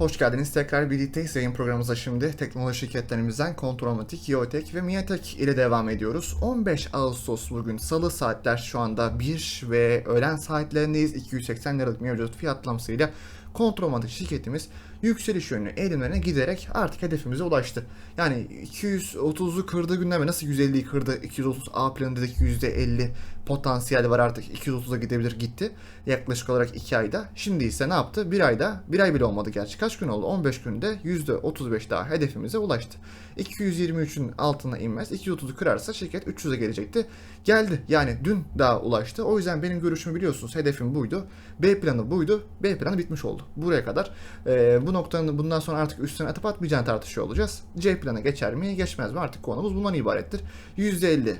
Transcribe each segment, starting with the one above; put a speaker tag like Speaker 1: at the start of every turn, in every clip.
Speaker 1: Hoş geldiniz. Tekrar birlikteyiz. Yayın programımıza şimdi teknoloji şirketlerimizden Kontrolmatik, Yotek ve Miatek ile devam ediyoruz. 15 Ağustos bugün salı saatler şu anda 1 ve öğlen saatlerindeyiz. 280 liralık mevcut fiyatlamasıyla Kontrolmatik şirketimiz yükseliş yönlü eğilimlerine giderek artık hedefimize ulaştı. Yani 230'u kırdığı günden beri nasıl 150'yi kırdı, 230 A planı dedik %50 potansiyel var artık 230'a gidebilir gitti. Yaklaşık olarak 2 ayda. Şimdi ise ne yaptı? 1 ayda, 1 ay bile olmadı gerçi. Kaç gün oldu? 15 günde %35 daha hedefimize ulaştı. 223'ün altına inmez. 230'u kırarsa şirket 300'e gelecekti. Geldi. Yani dün daha ulaştı. O yüzden benim görüşümü biliyorsunuz. Hedefim buydu. B planı buydu. B planı bitmiş oldu. Buraya kadar. Ee, bu noktanın bundan sonra artık üstüne atıp atmayacağını tartışıyor olacağız. C plana geçer mi geçmez mi artık konumuz bundan ibarettir. %50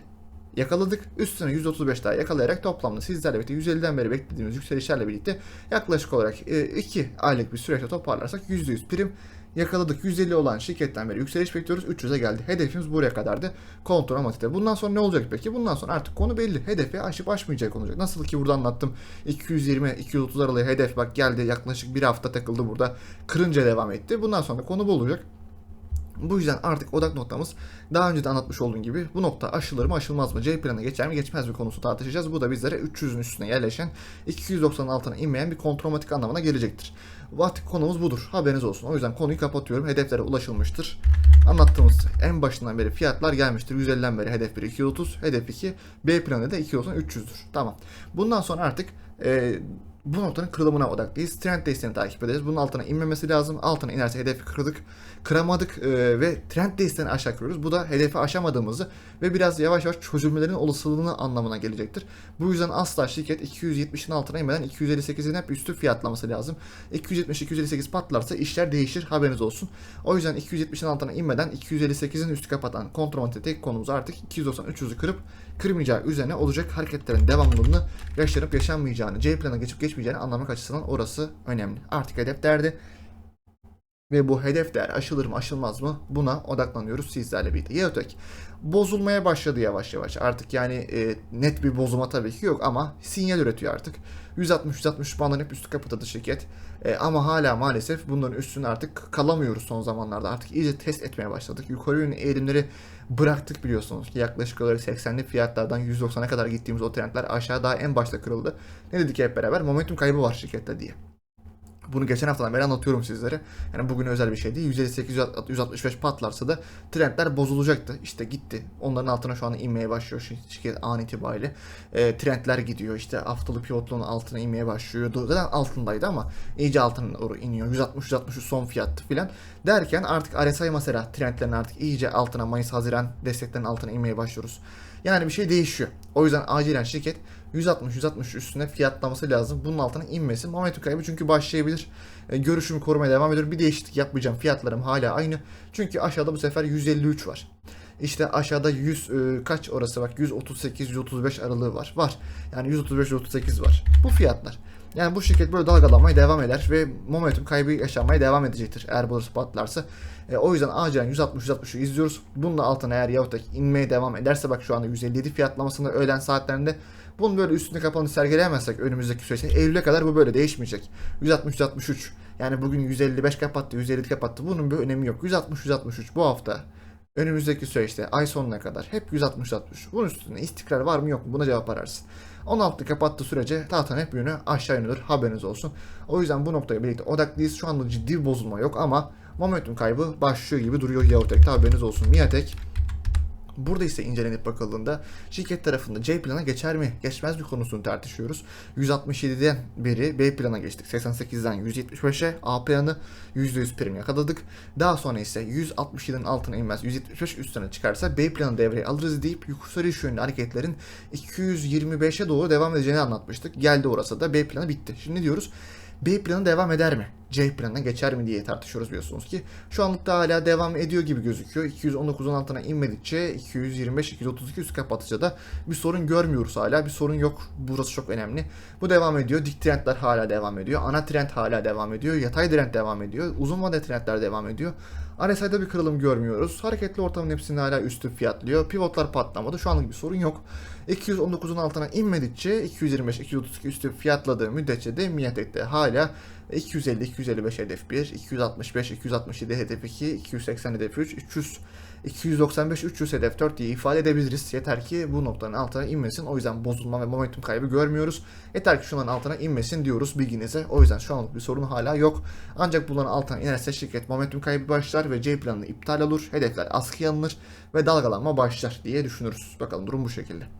Speaker 1: yakaladık. Üstüne 135 daha yakalayarak toplamda sizlerle birlikte 150'den beri beklediğimiz yükselişlerle birlikte yaklaşık olarak 2 aylık bir süreçte toparlarsak %100 prim yakaladık. 150 olan şirketten beri yükseliş bekliyoruz. 300'e geldi. Hedefimiz buraya kadardı. Kontrol amatide. Bundan sonra ne olacak peki? Bundan sonra artık konu belli. Hedefi aşıp aşmayacak olacak. Nasıl ki burada anlattım. 220-230 aralığı hedef bak geldi. Yaklaşık bir hafta takıldı burada. Kırınca devam etti. Bundan sonra konu bu olacak. Bu yüzden artık odak noktamız daha önce de anlatmış olduğum gibi bu nokta aşılır mı aşılmaz mı? C planına geçer mi geçmez mi konusu tartışacağız. Bu da bizlere 300'ün üstüne yerleşen 290'ın altına inmeyen bir kontromatik anlamına gelecektir. Artık konumuz budur. Haberiniz olsun. O yüzden konuyu kapatıyorum. Hedeflere ulaşılmıştır. Anlattığımız en başından beri fiyatlar gelmiştir. 150'den beri hedef 1 230, hedef 2, B planı da 290 300'dür. Tamam. Bundan sonra artık e, bu noktanın kırılımına odaklıyız. Trend desteğini takip ederiz. Bunun altına inmemesi lazım. Altına inerse hedefi kırdık. Kıramadık e, ve trend desteğini aşağı kırıyoruz. Bu da hedefi aşamadığımızı ve biraz yavaş yavaş çözülmelerin olasılığını anlamına gelecektir. Bu yüzden asla şirket 270'in altına inmeden 258'in hep üstü fiyatlaması lazım. 270-258 patlarsa işler değişir haberiniz olsun. O yüzden 270'in altına inmeden 258'in üstü kapatan kontrol tek konumuz artık 290-300'ü kırıp kırmayacağı üzerine olacak hareketlerin devamlılığını yaşanıp yaşanmayacağını, C plana geçip geçmeyeceğini anlamak açısından orası önemli. Artık hedef derdi ve bu hedef değer aşılır mı aşılmaz mı buna odaklanıyoruz sizlerle birlikte. Yeotek bozulmaya başladı yavaş yavaş. Artık yani e, net bir bozulma tabii ki yok ama sinyal üretiyor artık. 160-160 bandın hep üstü kapatadı şirket. E, ama hala maalesef bunların üstüne artık kalamıyoruz son zamanlarda. Artık iyice test etmeye başladık. Yukarı yönlü eğilimleri bıraktık biliyorsunuz ki yaklaşık olarak 80'li fiyatlardan 190'a kadar gittiğimiz o trendler aşağı daha en başta kırıldı. Ne dedik hep beraber? Momentum kaybı var şirkette diye. Bunu geçen haftadan beri anlatıyorum sizlere. Yani bugün özel bir şey değil. 158 165 patlarsa da trendler bozulacaktı. İşte gitti. Onların altına şu an inmeye başlıyor şirket an itibariyle. E, trendler gidiyor. İşte haftalık pivotluğun altına inmeye başlıyor. Zaten altındaydı ama iyice altına doğru iniyor. 160 163 son fiyattı filan. Derken artık RSI mesela trendlerin artık iyice altına Mayıs Haziran desteklerin altına inmeye başlıyoruz. Yani bir şey değişiyor. O yüzden acilen şirket 160-160 üstüne fiyatlaması lazım. Bunun altına inmesi. Momentum kaybı çünkü başlayabilir. E, görüşümü korumaya devam ediyorum. Bir değişiklik yapmayacağım. Fiyatlarım hala aynı. Çünkü aşağıda bu sefer 153 var. İşte aşağıda 100 e, kaç orası bak 138 135 aralığı var. Var. Yani 135 138 var. Bu fiyatlar. Yani bu şirket böyle dalgalanmaya devam eder ve momentum kaybı yaşanmaya devam edecektir eğer burası patlarsa. E, o yüzden acilen 160-160'ı izliyoruz. Bunun altına eğer yahut inmeye devam ederse bak şu anda 157 fiyatlamasında öğlen saatlerinde bunun böyle üstünde kapanış sergileyemezsek önümüzdeki süreçte Eylül'e kadar bu böyle değişmeyecek. 160-163 yani bugün 155 kapattı 150 kapattı bunun bir önemi yok. 160-163 bu hafta önümüzdeki süreçte ay sonuna kadar hep 160-160. Bunun üstünde istikrar var mı yok mu buna cevap ararsın. 16'da kapattığı sürece tahtanın hep yönü aşağı yönüdür haberiniz olsun. O yüzden bu noktaya birlikte odaklıyız. Şu anda ciddi bozulma yok ama momentum kaybı başlıyor gibi duruyor Yaotek'te haberiniz olsun. Miatek Burada ise incelenip bakıldığında şirket tarafında C plana geçer mi, geçmez mi konusunu tartışıyoruz. 167'den beri B plana geçtik. 88'den 175'e A planı %100 prim yakaladık. Daha sonra ise 167'nin altına inmez 175 üstüne çıkarsa B planı devreye alırız deyip yukarı yönlü hareketlerin 225'e doğru devam edeceğini anlatmıştık. Geldi orası da B planı bitti. Şimdi diyoruz? B planı devam eder mi? C planına geçer mi diye tartışıyoruz biliyorsunuz ki. Şu anlıkta hala devam ediyor gibi gözüküyor. 219'un altına inmedikçe 225-232 üst kapatıcıda da bir sorun görmüyoruz hala. Bir sorun yok. Burası çok önemli. Bu devam ediyor. Dik trendler hala devam ediyor. Ana trend hala devam ediyor. Yatay trend devam ediyor. Uzun vade trendler devam ediyor. RSI'de bir kırılım görmüyoruz. Hareketli ortamın hepsini hala üstü fiyatlıyor. Pivotlar patlamadı. Şu anlık bir sorun yok. 219'un altına inmedikçe 225-232 üstü fiyatladığı müddetçe de Miatek'te hala 250-255 hedef 1, 265-267 hedef 2, 280 hedef 3, 300 295-300 hedef 4 diye ifade edebiliriz. Yeter ki bu noktanın altına inmesin. O yüzden bozulma ve momentum kaybı görmüyoruz. Yeter ki şunların altına inmesin diyoruz bilginize. O yüzden şu anlık bir sorun hala yok. Ancak bunların altına inerse şirket momentum kaybı başlar ve C planı iptal olur. Hedefler askıya alınır ve dalgalanma başlar diye düşünürüz. Bakalım durum bu şekilde.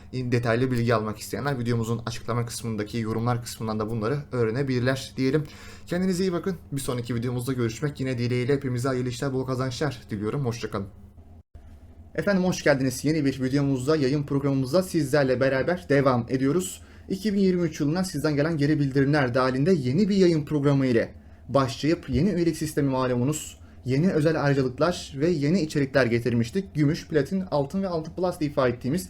Speaker 1: detaylı bilgi almak isteyenler videomuzun açıklama kısmındaki yorumlar kısmından da bunları öğrenebilirler diyelim. Kendinize iyi bakın. Bir sonraki videomuzda görüşmek yine dileğiyle hepimize hayırlı işler, bol kazançlar diliyorum. Hoşçakalın. Efendim hoş geldiniz. Yeni bir videomuzda, yayın programımızda sizlerle beraber devam ediyoruz. 2023 yılından sizden gelen geri bildirimler dahilinde yeni bir yayın programı ile başlayıp yeni üyelik sistemi malumunuz yeni özel ayrıcalıklar ve yeni içerikler getirmiştik. Gümüş, platin, altın ve altın plus diye ifade ettiğimiz